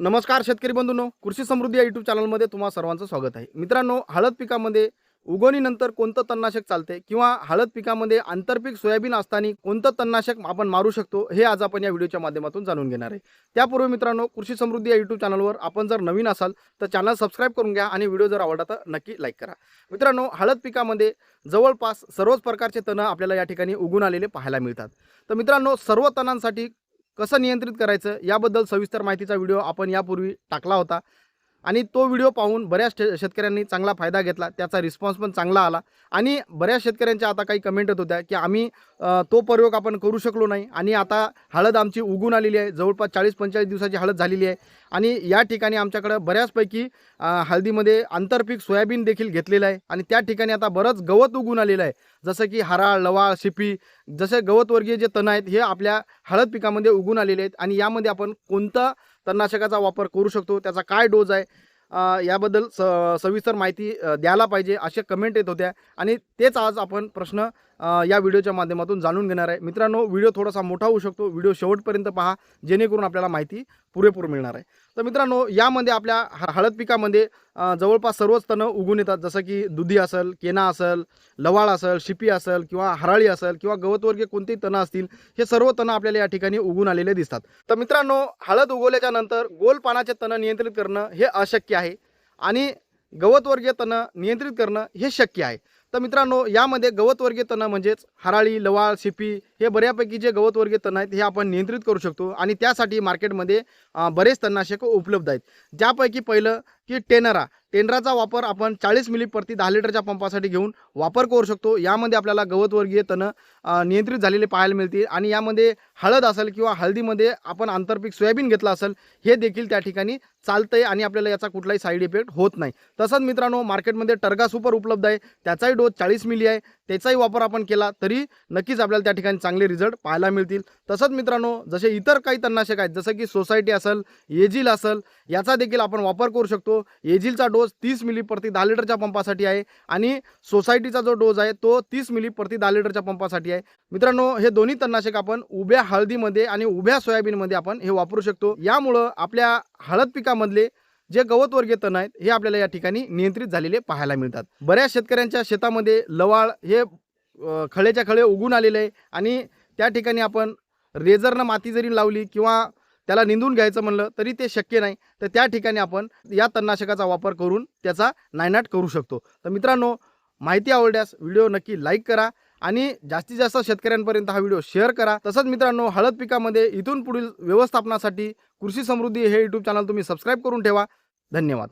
नमस्कार शेतकरी बंधूंनो कृषी समृद्धी या युट्यूब चॅनलमध्ये तुम्हा सर्वांचं स्वागत आहे. मित्रांनो हळद पिकामध्ये उगवणीनंतर कोणतं तणनाशक चालते किंवा हळद पिकामध्ये आंतरपीक सोयाबीन असताना कोणतं तणनाशक आपण मारू शकतो हे आज आपण या व्हिडिओच्या माध्यमातून जाणून घेणार आहे. त्यापूर्वी मित्रांनो कृषी समृद्धी या युट्यूब चॅनलवर आपण जर नवीन असाल तर चॅनल सबस्क्राईब करून घ्या आणि व्हिडिओ जर आवडला तर नक्की लाईक करा. मित्रांनो हळद पिकामध्ये जवळपास सर्वच प्रकारचे तणं आपल्याला या ठिकाणी उगून आलेले पाहायला मिळतात. तर मित्रांनो सर्व तणांसाठी कसं नियंत्रित करायचं याबद्दल सविस्तर माहितीचा व्हिडिओ आपण यापूर्वी टाकला होता. आणि तो व्हिडिओ पाहून बऱ्याच शे- शेतकऱ्यांनी चांगला फायदा घेतला त्याचा रिस्पॉन्स पण चांगला आला. आणि बऱ्याच शेतकऱ्यांच्या आता काही कमेंट येत होत्या की आम्ही तो प्रयोग आपण करू शकलो नाही. आणि आता हळद आमची उगून आलेली आहे. जवळपास चाळीस पंचेचाळीस दिवसाची हळद झालेली आहे. आणि या ठिकाणी आमच्याकडं बऱ्याचपैकी हळदीमध्ये आंतरपीक सोयाबीन देखील घेतलेलं आहे. आणि त्या ठिकाणी आता बरंच गवत उगून आलेलं आहे. जसं की हराळ लवाळ शिपी जसे गवतवर्गीय जे तण आहेत हे आपल्या हळद पिकामध्ये उगून आलेले आहेत. आणि यामध्ये आपण कोणतं तणनाशकाचा वापर करू शकतो त्याचा काय डोज आहे याबद्दल स सविस्तर माहिती द्यायला पाहिजे असे कमेंट येत होत्या. आणि तेच आज आपण प्रश्न या व्हिडिओच्या माध्यमातून जाणून घेणार आहे. मित्रांनो व्हिडिओ थोडासा मोठा होऊ शकतो. व्हिडिओ शेवटपर्यंत पहा जेणेकरून आपल्याला माहिती पुरेपूर मिळणार आहे. तर मित्रांनो यामध्ये आपल्या ह- हळद पिकामध्ये जवळपास सर्वच तणं उगून येतात. जसं की दुधी असेल केना असेल लवाळ असेल शिपी असेल किंवा हराळी असेल किंवा गवतवर्गीय कोणतेही तणं असतील हे सर्व तणं आपल्याला या ठिकाणी उगून आलेले दिसतात. तर मित्रांनो हळद उगवल्याच्या नंतर गोल पानाचे तणं नियंत्रित करणं हे अशक्य आहे आणि गवतवर्गीय तणं नियंत्रित करणं हे शक्य आहे. तर मित्रांनो यामध्ये गवतवर्गीय तणं म्हणजेच हराळी लवाळ शिपी हे बऱ्यापैकी जे गवतवर्गीय तण आहेत हे आपण नियंत्रित करू शकतो आणि त्यासाठी मार्केटमध्ये बरेच तणनाशक उपलब्ध आहेत. ज्यापैकी पहिलं की टेनरा. टेनराचा वापर आपण चाळीस मिली प्रति दहा लिटरच्या पंपासाठी घेऊन वापर करू शकतो. यामध्ये आपल्याला गवतवर्गीय तणं नियंत्रित झालेले पाहायला मिळतील आणि यामध्ये हळद असेल किंवा हळदीमध्ये आपण आंतरपीक सोयाबीन घेतलं असेल हे देखील त्या ठिकाणी चालतंय आणि आपल्याला याचा कुठलाही साईड इफेक्ट होत नाही. तसंच मित्रांनो मार्केटमध्ये टर्गा सुपर उपलब्ध आहे. त्याचाही डोस चाळीस मिली आहे. त्याचाही वापर आपण केला तरी नक्कीच आपल्याला त्या ठिकाणी चांगले रिझल्ट पाहायला मिळतील. तसंच मित्रांनो जसे इतर काही तणनाशक आहेत जसं की सोसायटी असेल एजिल असेल याचा देखील आपण वापर करू शकतो. एजिलचा डोस तीस मिली प्रति दहा लिटरच्या पंपासाठी आहे आणि सोसायटीचा जो डोस आहे तो तीस मिली प्रति दहा लिटरच्या पंपासाठी आहे. मित्रांनो हे दोन्ही तणनाशक आपण उभ्या हळदीमध्ये आणि उभ्या सोयाबीनमध्ये आपण हे वापरू शकतो. यामुळं आपल्या हळद पिकामधले जे गवतवर्गीय तण आहेत हे आपल्याला या ठिकाणी नियंत्रित झालेले पाहायला मिळतात. बऱ्याच शेतकऱ्यांच्या शेतामध्ये लवाळ हे खळेच्या खळे उगून आलेले आहे. आणि त्या ठिकाणी आपण रेझरनं माती जरी लावली किंवा त्याला निंदून घ्यायचं म्हणलं तरी ते शक्य नाही. तर त्या ठिकाणी आपण या तणनाशकाचा वापर करून त्याचा नायनाट करू शकतो. तर मित्रांनो माहिती आवडल्यास व्हिडिओ नक्की लाईक करा आणि जास्तीत जास्त शेतकऱ्यांपर्यंत हा व्हिडिओ शेअर करा. तसंच मित्रांनो हळद पिकामध्ये इथून पुढील व्यवस्थापनासाठी कृषी समृद्धी हे यूट्यूब चॅनल तुम्ही सबस्क्राईब करून ठेवा. धन्यवाद.